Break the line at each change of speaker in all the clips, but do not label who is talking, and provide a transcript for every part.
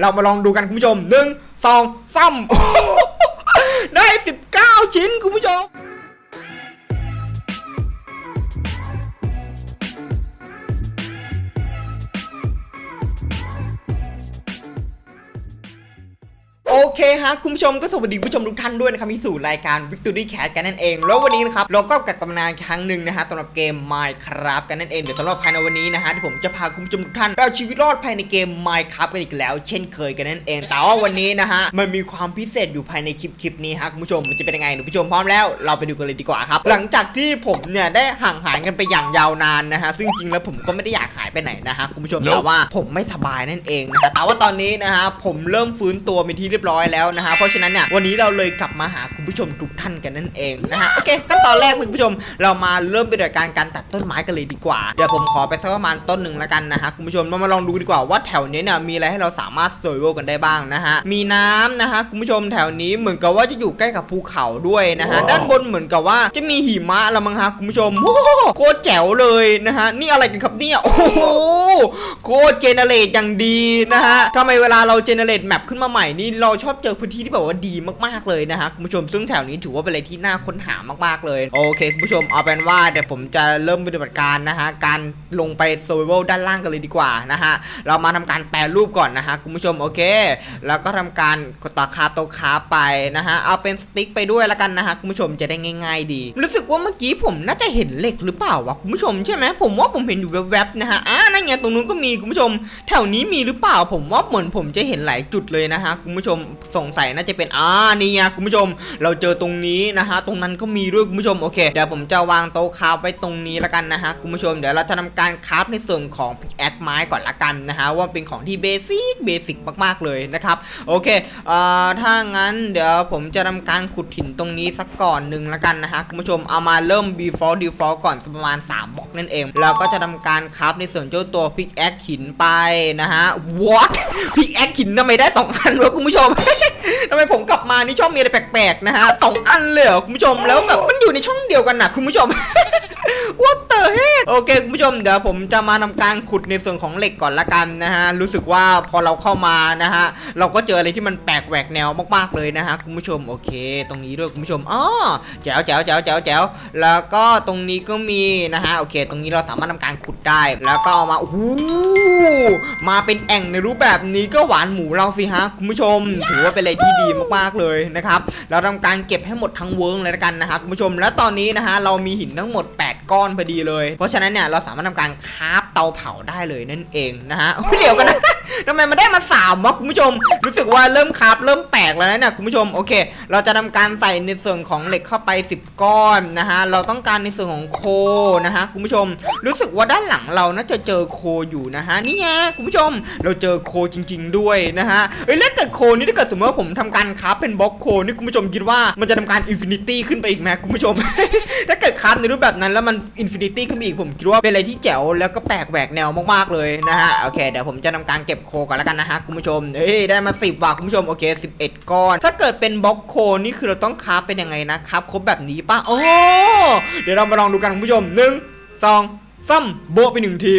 เรามาลองดูกันคุณผู้ชมหนึ่งสองสามได้สิบเก้าชิ้นคุณผู้ชม เคฮะคุณผู้ชมก็สวัสดีคุณผู้ชมทุกท่านด้วยนะครับที่สู่รายการ Victory Cat กันนั่นเอง แล้ววันนี้นะครับเราก็กลับตำนานครั้งหนึ่งนะฮะสำหรับเกม Minecraft กันนั่นเองเดี๋ยวสำหรับภายในวันนี้นะฮะที่ผมจะพาคุณผู้ชมทุกท่านไปเอาชีวิตรอดภายในเกม Minecraft กันอีกแล้ว เช่นเคยกันนั่นเอง แต่ว่าวันนี้นะฮะมันมีความพิเศษอยู่ภายในคลิปคลิปนี้ฮะคุณผู้ชมมันจะเป็นยังไงคุณผู้ชมพร้อมแล้วเราไปดูกันเลยดีกว่าครับหลังจากที่ผมเนี่ยได้ห่างหายกันไปอย่างยาวนานนะฮะซึ่งจริงๆแล้วผมก็ไม่ได้อยากหายไปไหนนะฮะคุณผู้ชมแต่ว่าผมไม่สบายนั่นเองนะฮะแต่ว่าตอนนี้นะฮะผมเริ่มฟื้นตัวเป็นที่เรียบร้อยแล้วนะฮะเพราะฉะนั้นเนี่ยวันนี้เราเลยกลับมาหาคุณผู้ชมทุกท่านกันนั่นเองนะฮะโอเคขั้นตอนแรกคุณผู้ชมเรามาเริ่มไปด้วยการการตัดต้นไม้กันเลยดีกว่าเดี๋ยวผมขอไปสักประมาณต้นหนึ่งแล้วกันนะฮะคุณผู้ชมเรามาลองดูดีกว่าว่าแถวนี้เนี่ยมีอะไรให้เราสามารถเซอร์ไวกันได้บ้างนะฮะมีน้ำนะฮะคุณผู้ชมแถวนี้เหมือนกับว่าจะอยู่ใกล้กับภูเขาด้วยนะฮะด้านบนเหมือนกับว่าจะมีหิมะละมั้งฮะคุณผู้ชมโอ้โหโคตรแจ๋วเลยนะฮะนี่อะไรกันครับเนี่ยโอ้โหโคตรเจเนเรตอย่างดีนะฮะทำไมเวลาเราเจเนเรตแมปขึ้นมาใหม่นี่เราชอบเจอพื้นที่ที่แบบว่าดีมากๆเลยนะฮะคุณผู้ชมซึ่งแถวนี้ถือว่าเป็นอะไรที่น่าค้นหามากๆเลยโอเคคุณผู้ชมเอาเป็นว่าเดี๋ยวผมจะเริ่มปฏิบัติการนะฮะการลงไปโซเวลด้านล่างกันเลยดีกว่านะฮะเรามาทำการแปลรูปก่อนนะฮะคุณผู้ชมโอเค แล้วก็ทำการต่อคาโตคาไปนะฮะเอาเป็นสติ๊กไปด้วยแล้วกันนะฮะคุณผู้ชมจะได้ง่าย ๆ ดี รู้สึกว่าเมื่อกี้ผมน่าจะเห็นเหล็กหรือเปล่าวะคุณผู้ชมใช่ไหมผมว่าผมเห็นอยู่แวบๆนะฮะอ่านั่นไงตรงนู้นก็มีคุณผู้ชม แถวนี้มีหรือเปล่าผมว่าเหมือนผมจะเห็นหลายจุดเลยนะฮะคุณผู้ชมสงสัยน่าจะเป็นอ่านี่ไงคุณผู้ชม เราเจอตรงนี้นะฮะตรงนั้นก็มีด้วยคุณผู้ชมโอเคเดี๋ยวผมจะวางโต๊ะคราฟไว้ตรงนี้ล้วกันนะฮะคุณผู้ชมเดี๋ยวเราจะทำการคราฟในส่วนของพิกแอคไม้ก่อนละกันนะฮะว่าเป็นของที่เบสิกเบสิกมากๆเลยนะครับโอเคเอ่อถ้างั้นเดี๋ยวผมจะทำการขุดหินตรงนี้สักก่อนหนึ่งละกันนะฮะคุณผู้ชมเอามาเริ่ม before default ก่อนประมาณ3บล็อกนั่นเองแล้วก็จะทำการคราฟในส่วนเจ้าตัวพิกแอคหินไปนะฮะ what พิกแอคหินทำไมได้สองอันวะคุณผู้ชมทำไมผมกลับมานี่ชอบมีอะไรแปลกๆนะฮะสองอันเลยเหรอคุณผู้ชมแล้วแบบมันอยู่ในช่องเดียวกันนะคุณผู้ชม What the heck โอเคคุณผู้ชมเดี๋ยวผมจะมาทำการขุดในส่วนของเหล็กก่อนละกันนะฮะ รู้สึกว่าพอเราเข้ามานะฮะ เราก็เจออะไรที่มันแปลกแหวกแนวมากๆเลยนะฮะคุณผู้ชมโอเค ตรงนี้ด้วยคุณผู้ชมอ๋อแจ๋วแจ๋วแจ๋วแจ๋วแจ๋วแล้วก็ตรงนี้ก็มีนะฮะโอเค ตรงนี้เราสามารถทำการขุดได้แล้วก็เอามาโอ้โหมาเป็นแอ่งในรูปแบบนี้ก็หวานหมูเราสิฮะคุณผู้ชม ถือว่าเป็นอะไรที่ดีมากๆเลยนะครับเราทำการเก็บให้หมดทั้งเวิร์งเลยละกันนะฮะคุณผู้ชม แล้วตอนนี้นะฮะเรามีหินทั้งหมด 8ก้อนพอดีเลย เพราะฉะนั้นเนี่ยเราสามารถทำการคราฟ เตาเผาได้เลยนั่นเองนะฮะเดี๋ยวกันนะทำไมมันได้มาสามวะคุณผู้ชม รู้สึกว่าเริ่มคราฟเริ่มแปลกแล้วนะเนี่ยคุณผู้ชมโอเค เราจะทำการใส่ในส่วนของเหล็กเข้าไป 10 ก้อนนะฮะเราต้องการในส่วนของโคนะฮะคุณผู้ชม รู้สึกว่าด้านหลังเราน่าจะเจอโคอยู่นะฮะนี่ไงคุณผู้ชม เราเจอโคจริง ๆ ด้วยนะฮะเอ้ยแล้วแต่โคนี่ถ้าเกิดสมมติว่าผมทำการคราฟเป็นบล็อกโคนี่คุณผู้ชมคิดว่ามันจะทำการอินฟินิตี้ขึ้นไปอีกไหมคุณผู้ชม ถ้าเกิดคราฟในรูปแบบนั้นแล้วมันอินฟินิตี้ขึ้นไปอีกผมคิดว่าเป็นอะไรที่แจ๋วแล้วก็แปลกแหวกแนวมากๆเลยนะฮะโอเคเดี๋ยวผมจะทำการเก็บโคก่อนแล้วกันนะฮะคุณผู้ชมเฮ้ยได้มา10ว่ะคุณผู้ชมโอเค 11 ก้อน ถ้าเกิดเป็นบล็อกโคนี่คือเราต้องคราฟเป็นยังไงนะครับครบแบบนี้ป่ะโอ้เดี๋ยวเรามาลองดูกันคุณผู้ชมหนึ่งสองสามโบะไปหนึ่งที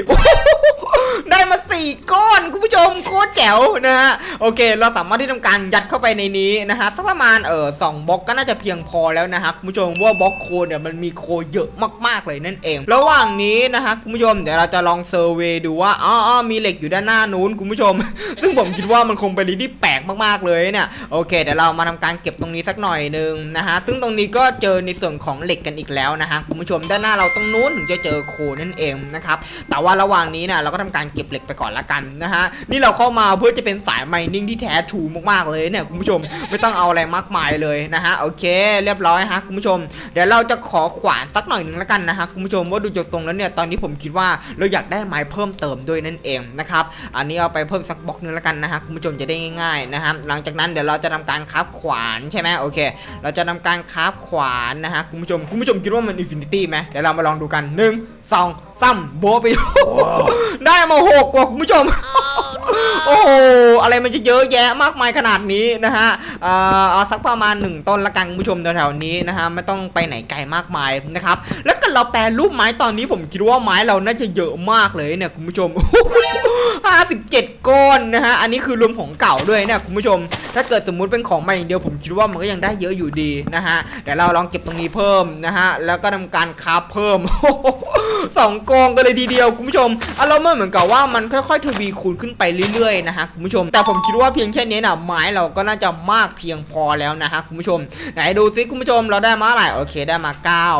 สี่ก้อนคุณผู้ชมโคตรแจ๋วนะฮะโอเค เราสามารถที่ทำการยัดเข้าไปในนี้นะฮะสักประมาณเออสองบล็อกก็น่าจะเพียงพอแล้วนะฮะคุณผู้ชมว่าบล็อกโคเนี่ยมันมีโคเยอะมากๆเลยนั่นเอง ระหว่างนี้นะฮะคุณผู้ชมเดี๋ยวเราจะลองเซอร์เวยดูว่าอ๋อมีเหล็กอยู่ด้านหน้านู้นคุณผู้ชม ซึ่งผมคิดว่ามันคงเป็นอะไรที่แปลกมากๆเลยเนี่ยโอเคเดี๋ยวเรามาทำการเก็บตรงนี้สักหน่อยหนึงนะฮะซึ่งตรงนี้ก็เจอในส่วนของเหล็กกันอีกแล้วนะฮะคุณผู้ชมด้านหน้าเราตรงนู้นถึงจะเจอโคนั่นเองนะครับแต่ว่าระหว่างนี้เนี่ยเราก็ทำการเก็บเหล็กไปก่อนละกันนะฮะนี่เราเข้ามาเพื่อจะเป็นสายไมนิ่งที่แท้ทูมากๆเลยเนี่ยคุณผู้ชมไม่ต้องเอาอะไรมากมายเลยนะฮะโอเค เรียบร้อยฮะคุณผู้ชม เดี๋ยวเราจะขอขวานสักหน่อยหนึ่งละกันนะฮะคุณผู้ชมว่าดูจากตรงแล้วเนี่ยตอนนี้ผมคิดว่าเราอยากได้ไม้เพิ่มเติมด้วยนั่นเองนะครับอันนี้เอาไปเพิ่มสักบล็อกหนึงละกันนะฮะคุณผู้ชมจะได้ง่ายๆนะฮะหลังจากนั้นเดี๋ยวเราจะทำการคราฟขวานใช่ไหมโอเค เราจะทำการคราฟขวานนะฮะคุณผู้ชมคุณผู้ชมคิดว่ามันอินฟินิตี้ไหมเดี๋ยวเรามาลองดูกันหนึ่งสอง สามโบะไปดูได้มาหกว่ะคุณผู้ชม โอ้โหอะไรมันจะเยอะแยะมากมายขนาดนี้นะฮะเอ่อเอาสักประมาณหนึ่งต้นละกันคุณผู้ชมแถวๆนี้นะฮะไม่ต้องไปไหนไกลมากมายนะครับแล้วก็เราแปลรูปไม้ตอนนี้ผมคิดว่าไม้เราน่าจะเยอะมากเลยเนี่ยคุณผู้ชม57 ก้อนนะฮะอันนี้คือรวมของเก่าด้วยเนี่ยคุณผู้ชม ถ้าเกิดสมมุติเป็นของใหม่อย่างเดียวผมคิดว่ามันก็ยังได้เยอะอยู่ดีนะฮะเดี๋ยวเราลองเก็บตรงนี้เพิ่มนะฮะแล้วก็ทำการคาฟเพิ่มสองกองกันเลยทีเดียวคุณผู้ชมอารมณ์เหมือนกับว่ามันค่อยๆทวีคูณขึ้นไปเรื่อยๆนะฮะคุณผู้ชม แต่ผมคิดว่าเพียงแค่นี้นะไม้เราก็น่าจะมากเพียงพอแล้วนะฮะคุณผู้ชม ไหนดูซิคุณผู้ชมเราได้มาอะไรโอเคได้มา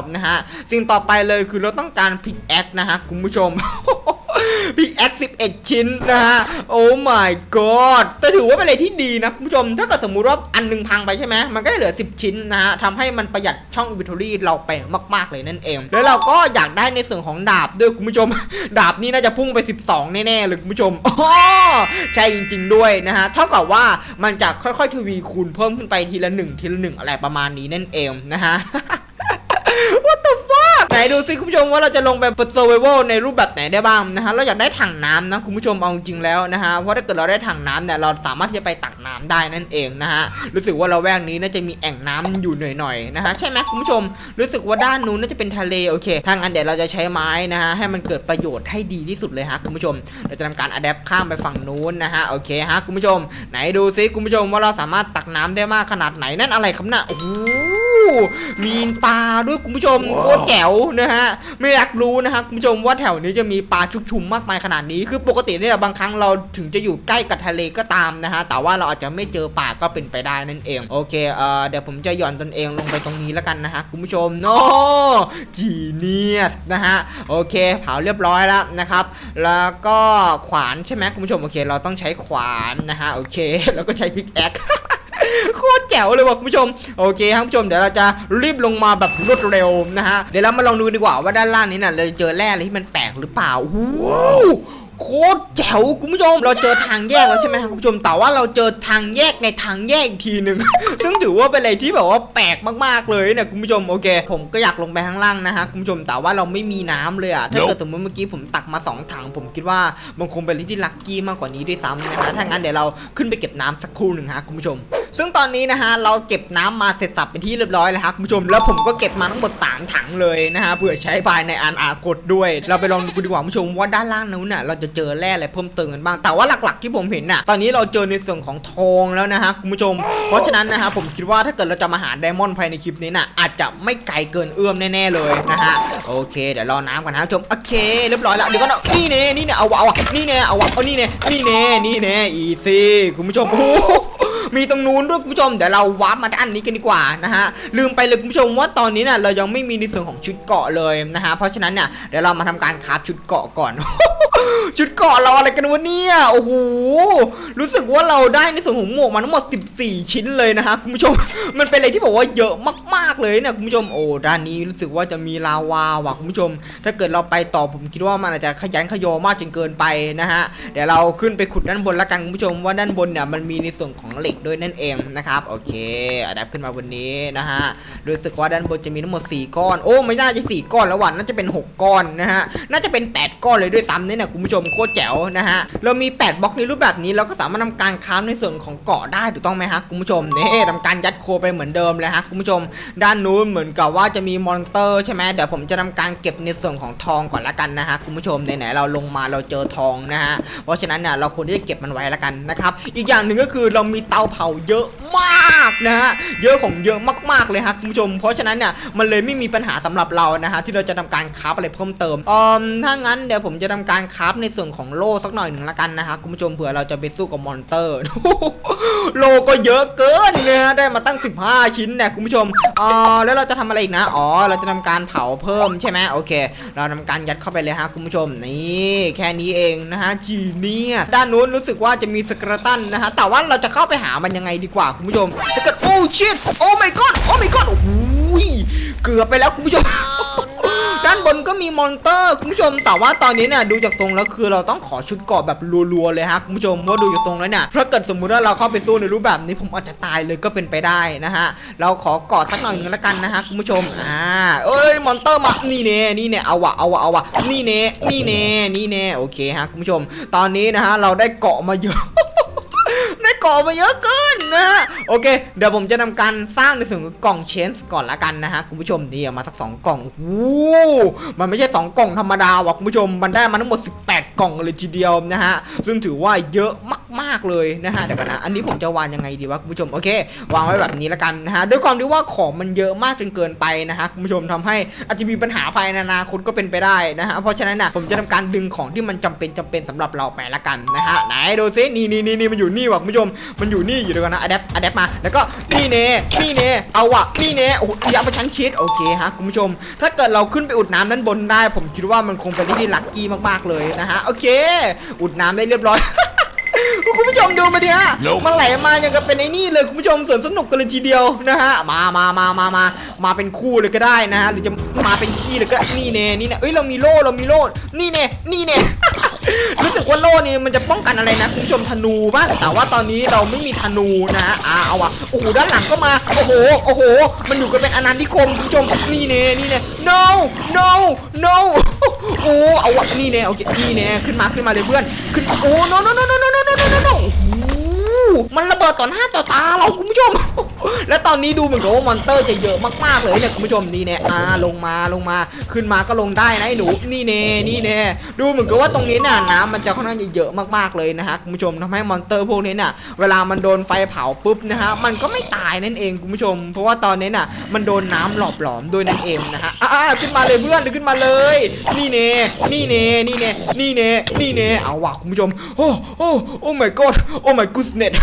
9นะฮะสิ่งต่อไปเลยคือเราต้องการพิกแอคนะฮะคุณผู้ชม พิกแอค11ชิ้นนะฮะ โอ้ my god แต่ถือว่าเป็นอะไรที่ดีนะคุณผู้ชม ถ้าเกิดสมมุติว่าอันหนึงพังไปใช่ไหม มันก็จะเหลือ 10 ชิ้นนะฮะทำให้มันประหยัดช่อง inventory เราไปมาก ๆ เลยนั่นเอง แล้วเราก็อยากได้ในส่วนของดาบด้วยคุณผู้ชม ดาบนี่น่าจะพุ่งไป 12 แน่ ๆ เลยคุณผู้ชมอ๋อใช่จริง ๆ ด้วยนะฮะ เท่ากับว่ามันจะค่อยๆทวีคูณเพิ่มขึ้นไปทีละหนึ่งทีละหนึ่งอะไรประมาณนี้นั่นเองนะฮะ What the fuck ไห นดูสิคุณผู้ชมว่าเราจะลงไปเปิด survival ในรูปแบบไหนได้บ้างนะฮะเราอยากได้ถังน้ำนะคุณผู้ชมเอาจริงแล้วนะฮะเพราะถ้าเกิดเราได้ถังน้ำเนี่ยเราสามารถที่จะไปตักน้ำได้นั่นเองนะฮะรู้สึกว่าเราแวกนี้น่าจะมีแอ่งน้ำอยู่หน่อยๆนะฮะใช่ไหมคุณผู้ชมรู้สึกว่าด้านนู้นน่าจะเป็นทะเลโอเคทางอันเดี๋ยวเราจะใช้ไม้นะฮะให้มันเกิดประโยชน์ให้ดีที่สุดเลยฮะคุณผู้ชมเราจะทำการอัดแอปข้ามไปฝั่งนู้นนะฮะโอเคฮะคุณผู้ชม ไหนดูซิคุณผู้ชมว่าเราสามารถตักน้ำได้มากขนาดไหนนั่นอะไรครับน่ะโอ้ มีปลาด้วยคุณผู้ชมโคตรแจ๋วนะฮะไม่อยากรู้นะฮะคุณผู้ชมว่าแถวนี้จะมีปลาชุกชุมมากมายขนาดนี้ คือปกติเนี่ยบางครั้งเราถึงจะอยู่ใกล้กับทะเลก็ตามนะฮะแต่ว่าเราอาจจะไม่เจอปลาก็เป็นไปได้นั่นเองโอเคเอ่อเดี๋ยวผมจะหย่อนตนเองลงไปตรงนี้แล้วกันนะฮะคุณผู้ชมโนจีเนียสนะฮะโอเคเผาเรียบร้อยแล้วนะครับ แล้วก็ขวานใช่ไหมคุณผู้ชมโอเค เราต้องใช้ขวานนะฮะโอเค แล้วก็ใช้พิกแอค โคตรแจ๋วเลยว่ะคุณผู้ชม โอเคครับคุณผู้ชมเดี๋ยวเราจะรีบลงมาแบบรวดเร็วนะฮะ เดี๋ยวเรามาลองดูดีกว่าว่าด้านล่างนี้น่ะเราจะเจอแร่อะไรที่มันแปลกหรือเปล่าโอ้โหโคตรแจ๋วคุณผู้ชม เราเจอทางแยกแล้วใช่ไหมครับคุณผู้ชมแต่ว่าเราเจอทางแยกในทางแยกอีกทีหนึ่ง ซึ่งถือว่าเป็นอะไรที่แบบว่าแปลกมากๆเลยเนี่ยคุณผู้ชมโอเค ผมก็อยากลงไปข้างล่างนะฮะคุณผู้ชมแต่ว่าเราไม่มีน้ำเลยอะถ้าเกิดสมมติเมื่อกี้ผมตักมาสองถัง ผมคิดว่ามันคงเป็นอะไรที่ลัคกี้มากกว่านี้ด้วยซ้ำนะฮะถ้างั้นเดี๋ยวเราขึ้นไปเก็บน้ำสักครู่หนึ่งฮะคุณผู้ชม ซึ่งตอนนี้นะฮะเราเก็บน้ำมาเสร็จสับเป็นที่เรียบร้อยแล้วครับคุณผู้ชมแล้วผมก็เก็บมาทั้งหมด 3 ถังเลยนะฮะเผื่อใช้ภายในอันอาคตด้วย เราไปลองดูดีกว่าคุณผู้ชมว่าด้านล่างนู้นน่ะเราจะเจอแร่อะไรเพิ่มเติมกันบ้างแต่ว่าหลักๆที่ผมเห็นน่ะตอนนี้เราเจอในส่วนของทองแล้วนะฮะคุณผู้ชม เพราะฉะนั้นนะฮะผมคิดว่าถ้าเกิดเราจะมาหาไดมอนด์ภายในคลิปนี้น่ะอาจจะไม่ไกลเกินเอื้อมแน่ๆเลยนะฮะโอเคเดี๋ยวรอน้ำก่อนนะคุณผู้ชมโอเคเรียบร้อยแล้วเดี๋ยวก็นนี่เน่นี่เน่เอาวะเอาวะนี่เน่เอาวะเอานี่เน่นี่เน่นี่เน่อีซี่คุณผู้ชมโอ้โห มีตรงนู้นด้วยคุณผู้ชมเดี๋ยวเราวาร์ปมาด้านนี้กันดีกว่านะฮะลืมไปเลยคุณผู้ชมว่าตอนนี้น่ะเรายังไม่มีในส่วนของชุดเกาะเลยนะฮะเพราะฉะนั้นเนี่ยเดี๋ยวเรามาทำการคราฟชุดเกาะก่อน ชุดเกาะเราอะไรกันวะเนี่ยโอ้โหรู้สึกว่าเราได้ในส่วนของหมวกมาทั้งหมด 14 ชิ้นเลยนะฮะคุณผู้ชมมันเป็นอะไรที่บอกว่าเยอะมากๆเลยเนี่ยคุณผู้ชมโอ้ด้านนี้รู้สึกว่าจะมีลาวาว่ะคุณผู้ชม ถ้าเกิดเราไปต่อผมคิดว่ามันอาจจะขยันขยอมากจนเกินไปนะฮะเดี๋ยวเราขึ้นไปขุดด้านบนละกันคุณผู้ชมว่าด้านบนเนี่ยมันมีในส่วนของเหล็กด้วยนั่นเองนะครับโอเคอัดับขึ้นมาบนนี้นะฮะรู้สึกว่าด้านบนจะมีทั้งหมด 4 ก้อนโอ้ไม่น่าจะ 4 ก้อนแล้ววันน่าจะเป็น 6 ก้อนนะฮะน่าจะเป็น 8 ก้อนเลยด้วยซ้ำนี่นะคุณผู้ชมโคตรแจ๋วนะฮะเรามี 8บล็อกในรูปแบบนี้เราก็สามารถทำการค้าฟในส่วนของเกาะได้ถูกต้องไหมฮะคุณผู้ชมนี่ทำการยัดโคไปเหมือนเดิมเลยฮะคุณผู้ชม ด้านนู้นเหมือนกับว่าจะมีมอนเตอร์ใช่ไหมเดี๋ยวผมจะทำการเก็บในส่วนของทองก่อนละกันนะฮะคุณผู้ชมไหนๆเราลงมาเราเจอทองนะฮะเพราะฉะนั้นเนี่ยเราควรที่จะเก็บมันไว้ละกันนะครับอีกอย่างหนึ่งก็คือเรามีเตาเผาเยอะากนะฮะเยอะของเยอะมากๆเลยฮะคุณผู้ชม เพราะฉะนั้นเนี่ยมันเลยไม่มีปัญหาสำหรับเรานะฮะที่เราจะทำการคราฟอะไรเพิ่มเติมอ่อถ้างั้นเดี๋ยวผมจะทำการคราฟในส่วนของโล่สักหน่อยหนึ่งละกันนะฮะคุณผู้ชมเผื่อเราจะไปสู้กับมอนเตอร์โลก็เยอะเกินนะฮะได้มาตั้ง 15 ชิ้นเนี่ยคุณผู้ชมอ๋อแล้วเราจะทำอะไรอีกนะอ๋อเราจะทำการเผาเพิ่มใช่ไหมโอเค เราทำการยัดเข้าไปเลยฮะคุณผู้ชมนี่แค่นี้เองนะฮะจีเนียด้านนู้นรู้สึกว่าจะมีสกรตันนะฮะแต่ว่าเราจะเข้าไปหามันยังไงดีกว่าคุณผู้ชมถ้าเกิดโอ้ชิตโอ้ my god โอ้ my god โอ้โหเกือบไปแล้วคุณผู้ชมด้านบนก็มีมอนเตอร์คุณผู้ชมแต่ว่าตอนนี้เนี่ยดูจากตรงแล้วคือเราต้องขอชุดเกาะแบบรัวๆเลยฮะคุณผู้ชมว่าดูจากตรงแล้วเนี่ยถ้าเกิดสมมุติว่าเราเข้าไปสู้ในรูปแบบนี้ผมอาจจะตายเลยก็เป็นไปได้นะฮะเราขอเกาะสักหน่อยนึงแล้วกันนะฮะคุณผู้ชมอ่าเอ้ยมอนเตอร์มานี่เน่นี่เน่เอาวะเอาวะเอาวะนี่เน่นี่เน่นี่เน่โอเคฮะคุณผู้ชม ตอนนี้นะฮะเราได้เกาะมาเยอะ ได้เกมาเยอะเกินนะฮะโอเค เดี๋ยวผมจะทำการสร้างในส่วนของกล่องเชนส์ก่อนละกันนะฮะคุณผู้ชมนี่เอามาสักสองกล่องโอ้มันไม่ใช่สองกล่องธรรมดาว่ะคุณผู้ชมมันได้มาทั้งหมด 18 กล่องเลยทีเดียวนะฮะซึ่งถือว่าเยอะมากๆเลยนะฮะเดี๋ยวกันนะอันนี้ผมจะวางยังไงดีวะคุณผู้ชมโอเค วางไว้แบบนี้ละกันนะฮะด้วยความที่ว่าของมันเยอะมากจนเกินไปนะฮะคุณผู้ชมทำให้อาจจะมีปัญหาภายในอนาคตก็เป็นไปได้นะฮะเพราะฉะนั้นนะผมจะทำการดึงของที่มันจำเป็นจำเป็นสำหรับเราไปละกันนะฮะไหนดูซินี่นี่นี่นี่มันอยู่นี่ว่ะคุณผู้ชมมันอยู่นี่อยู่ด้วยกันนะอะแดปอะแดปมา แล้วก็นี่เน่นี่เน่เอาวะนี่เน่โอ้โหยับไปชั้นชิดโอเคฮะคุณผู้ชม ถ้าเกิดเราขึ้นไปอุดน้ำด้านบนได้ ผมคิดว่ามันคงเป็นเรื่องที่ลัคกี้มากๆเลยนะฮะโอเค อุดน้ำได้เรียบร้อยคุณผู้ชมดูมาดิฮะ
Nope
มันไหลมาอย่างกับเป็นไอ้นี่เลยคุณผู้ชมสวนสนุกกันเลยทีเดียวนะฮะ มามามามามามาเป็นคู่เลยก็ได้นะฮะ หรือจะมาเป็นขี้เลยก็นี่เน่นี่เน่เอ้ยเรามีโล่เรามีโล่นี่เน่นี่เน่ รู้สึกว่าโล่นี่มันจะป้องกันอะไรนะคุณผู้ชมธนูป่ะแต่ว่าตอนนี้เราไม่มีธนูนะอ่าเอาอะโอ้โหด้านหลังก็มาโอ้โหโอ้โห มันอยู่กันเป็นอนันติคมคุณผู้ชมนี่เน่นี่เน่ no no no โอ้เอาวะนี่เน่โอเคนี่เน่ขึ้นมาขึ้นมาเลยเพื่อนขึ้นโอ้ no no no no no no no no no โอ้โห มันระเบิดต่อหน้าต่อตาเราคุณผู้ชม และตอนนี้ดูเหมือนกับว่ามอนเตอร์จะเยอะมากๆเลยเนี่ยคุณผู้ชมนี่เนี่ยอ่าลงมาลงมาขึ้นมาก็ลงได้นะไอ้หนูนี่เน่นี่เน่ดูเหมือนกับว่าตรงนี้น่ะน้ำมันจะค่อนข้างจะเยอะมากๆเลยนะฮะคุณผู้ชมทำให้มอนเตอร์พวกนี้น่ะเวลามันโดนไฟเผาปุ๊บนะฮะมันก็ไม่ตายนั่นเองคุณผู้ชม เพราะว่าตอนนี้น่ะมันโดนน้ำหลอมหลอมด้วยนั่นเองนะฮะอ่าขึ้นมาเลยเพื่อนขึ้นมาเลย นี่เน่นี่เน่นี่เน่นี่เน่นี่เน่เอาว่ะคุณผู้ชมโอ้โอ้โอ้ my god โอ้ my goodness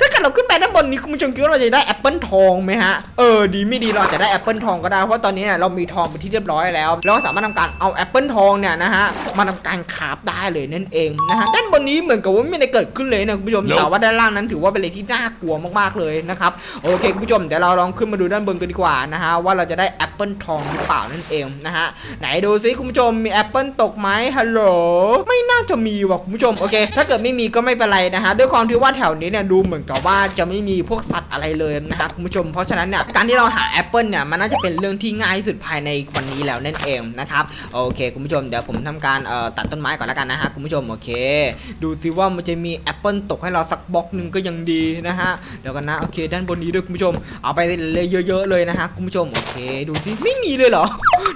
ถ้าเกิดเราขึ้นไปด้านบนนี้คุณผู้ชมคิดว่าเราจะได้แอปเปิลทองไหมฮะ เออดีไม่ดีเราอาจจะได้แอปเปิลทองก็ได้ เพราะตอนนี้เนี่ยเรามีทองเป็นที่เรียบร้อยแล้ว เราก็สามารถทำการเอาแอปเปิลทองเนี่ยนะฮะมาทำการคราฟได้เลยนั่นเองนะฮะด้านบนนี้เหมือนกับว่าไม่ได้เกิดขึ้นเลยนะคุณผู้ชม
Nope
แต่ว่าด้านล่างนั้นถือว่าเป็นอะไรที่น่ากลัวมากๆเลยนะครับโอเคคุณผู้ชมเดี๋ยวเราลองขึ้นมาดูด้านบนกันดีกว่านะฮะว่าเราจะได้แอปเปิลทองหรือเปล่านั่นเองนะฮะไหนดูซิคุณผู้ชมมีแอปเปิลตกไหมฮัลโหลไม่น่าจะมีว่ะคุณผู้ชมโอเค ถ้าเกิดไม่มีก็ไม่เป็นไรนะฮะด้วยความที่ว่าแถวนี้เนี่ยดูเหมือนกับว่าจะไม่มีพวกสัตว์อะไรเลยนะฮะคุณผู้ชม เพราะฉะนั้นเนี่ยการที่เราหาแอปเปิลเนี่ยมันน่าจะเป็นเรื่องที่ง่ายที่สุดภายในวันนี้แล้วนั่นเองนะครับโอเคคุณผู้ชมเดี๋ยวผมทำการเอ่อตัดต้นไม้ก่อนแล้วกันนะฮะคุณผู้ชมโอเค ดูสิว่ามันจะมีแอปเปิลตกให้เราสักบล็อกหนึ่งก็ยังดีนะฮะเดี๋ยวกันนะโอเค ด้านบนนี้ด้วยคุณผู้ชม เอาไปเลยเยอะ ๆ เลยนะฮะคุณผู้ชมโอเค ดูสิไม่มีเลยเหรอ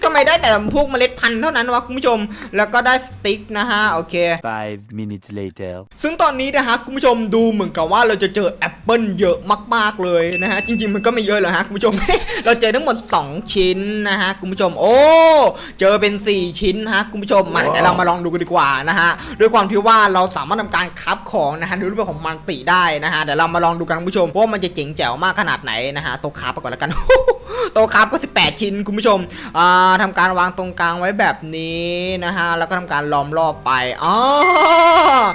ทำไมได้แต่พวกเมล็ดพันธุ์เท่านั้นวะคุณผู้ชม แล้วก็ได้สติ๊กนะฮะโอเค
Five minutes later.
ซึ่งตอนนี้นะฮะคุณผู้ชมดูเหมือนกับว่าเราจะเจอแอปเปิลเยอะมากๆเลยนะฮะจริง ๆ มันก็ไม่เยอะหรอกฮะคุณผู้ชม เราเจอทั้งหมด 2 ชิ้นนะฮะคุณผู้ชม โอ้เจอเป็น 4 ชิ้นนะฮะคุณผู้ชมมาเดี๋ยวเรามาลองดูกันดีกว่านะฮะด้วยความที่ว่าเราสามารถทำการคับของนะฮะในรูปแบบของมันติได้นะฮะเดี๋ยวเรามาลองดูกันคุณผู้ชมว่ามันจะเจ๋งแจ๋วมากขนาดไหนนะฮะโต๊ะคับไปก่อนแล้วกันโต๊ะคับก็ 18 ชิ้นคุณผู้ชมอ่าทำการวางตรงกลางไว้แบบนี้นะฮะแล้วก็ทำการล้อมรอบไปอ๋อ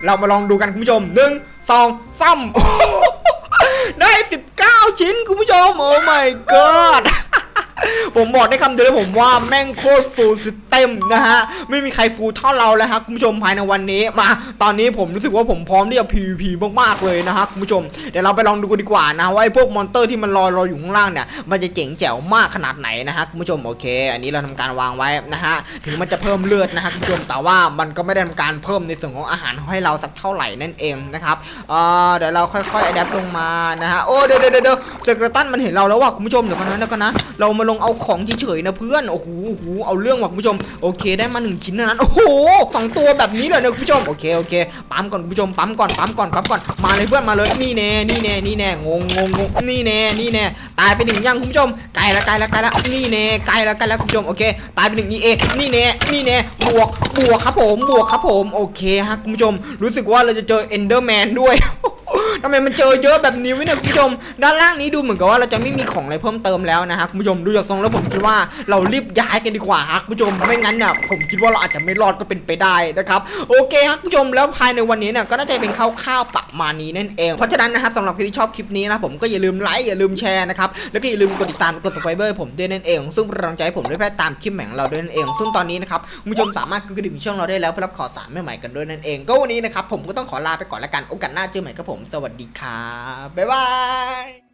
เรามาลองดูกันคุณผู้ชมหนึ่ง สองสามได้ 19 ชิ้นคุณผู้ชม โอ้ my god ผมบอกได้คำเดียวเลยผมว่าแม่งโคตรฟูลสเต็มนะฮะ ไม่มีใครฟูลเท่าเราแล้วครับคุณผู้ชมภายในวันนี้มา ตอนนี้ผมรู้สึกว่าผมพร้อมที่จะ PVP มากๆเลยนะฮะคุณผู้ชมเดี๋ยวเราไปลองดูกันดีกว่านะว่าไอ้พวกมอนเตอร์ที่มันลอยลอยอยู่ข้างล่างเนี่ยมันจะเจ๋งแจ๋วมากขนาดไหนนะฮะคุณผู้ชมโอเค อันนี้เราทำการวางไว้นะฮะถึงมันจะเพิ่มเลือดนะฮะคุณผู้ชมแต่ว่ามันก็ไม่ได้ทำการเพิ่มในส่วนของอาหารให้เราสักเท่าไหร่นั่นเองนะครับเออเดี๋ยวเราค่อยๆอัดแอปลงมานะฮะโอ้เดี๋ยวเดี๋ยวเดี๋ยวเซกรตันมันเห็นเราแล้วว่ะคุณผู้ชมเดี๋ยวก่อนนะเดี๋ยวก่อนนะเรามาลงเอาของเฉยๆนะเพื่อนโอ้โหโอ้โหเอาเรื่องว่ะคุณผู้ชมโอเคได้มาหนึ่งชิ้นเท่านั้นโอ้โหสองตัวแบบนี้เลยนะคุณผู้ชมโอเคโอเคปั๊มก่อนคุณผู้ชมปั๊มก่อนปั๊มก่อนปั๊มก่อนมาเลยเพื่อนมาเลยนี่แน่นี่แน่นี่แน่งงงงงนี่แน่นี่แน่ตายไปหนึ่งยังคุณผู้ชมไกลแล้วไกลแล้วไกลแล้วนี่แน่ไกลแล้วไกลแล้วคุณผู้ชมโอเคตายไปหนึ่งนี่เอนี่แน่นี่แน่บวกบวกครับผมบวกครับผมโอเคฮะคุณผู้ชมรู้สึกว่าเราจะเจอเอนเดอร์แมนด้วย ทำไมมันเจอเยอะแบบนี้วะเนี่ยคุณผู้ชม ด้านล่างนี้ดูเหมือนกับว่าเราจะไม่มีของอะไรเพิ่มเติมแล้วนะฮะคุณผู้ชมดูจากทรงแล้วผมคิดว่าเรารีบย้ายกันดีกว่าฮะคุณผู้ชมไม่งั้นเนี่ยผมคิดว่าเราอาจจะไม่รอดก็เป็นไปได้นะครับโอเคครับคุณผู้ชมแล้วภายในวันนี้เนี่ยก็น่าจะเป็นคร่าวๆประมาณนี้นั่นเองเพราะฉะนั้นนะฮะสำหรับใครที่ชอบคลิปนี้นะผมก็อย่าลืมไลค์อย่าลืมแชร์นะครับแล้วก็อย่าลืมกดติดตามกด subscribe ผมด้วยนั่นเอง ซึ่งเป็นกำลังใจให้ผมได้แพร่ตามคลิปแหม่งเราด้วยนั่นเอง ซึ่งตอนนี้นะครับคุณผู้ชมสามารถกดกระดิ่งช่องเราได้แล้วเพื่อรับข่าวสารใหม่ๆกันด้วยนั่นเอง ก็วันนี้นะครับผมก็ต้องขอลาไปก่อนละกันโอกาสหน้าเจอใหม่กับผมสวัสดีครับ บ๊ายบาย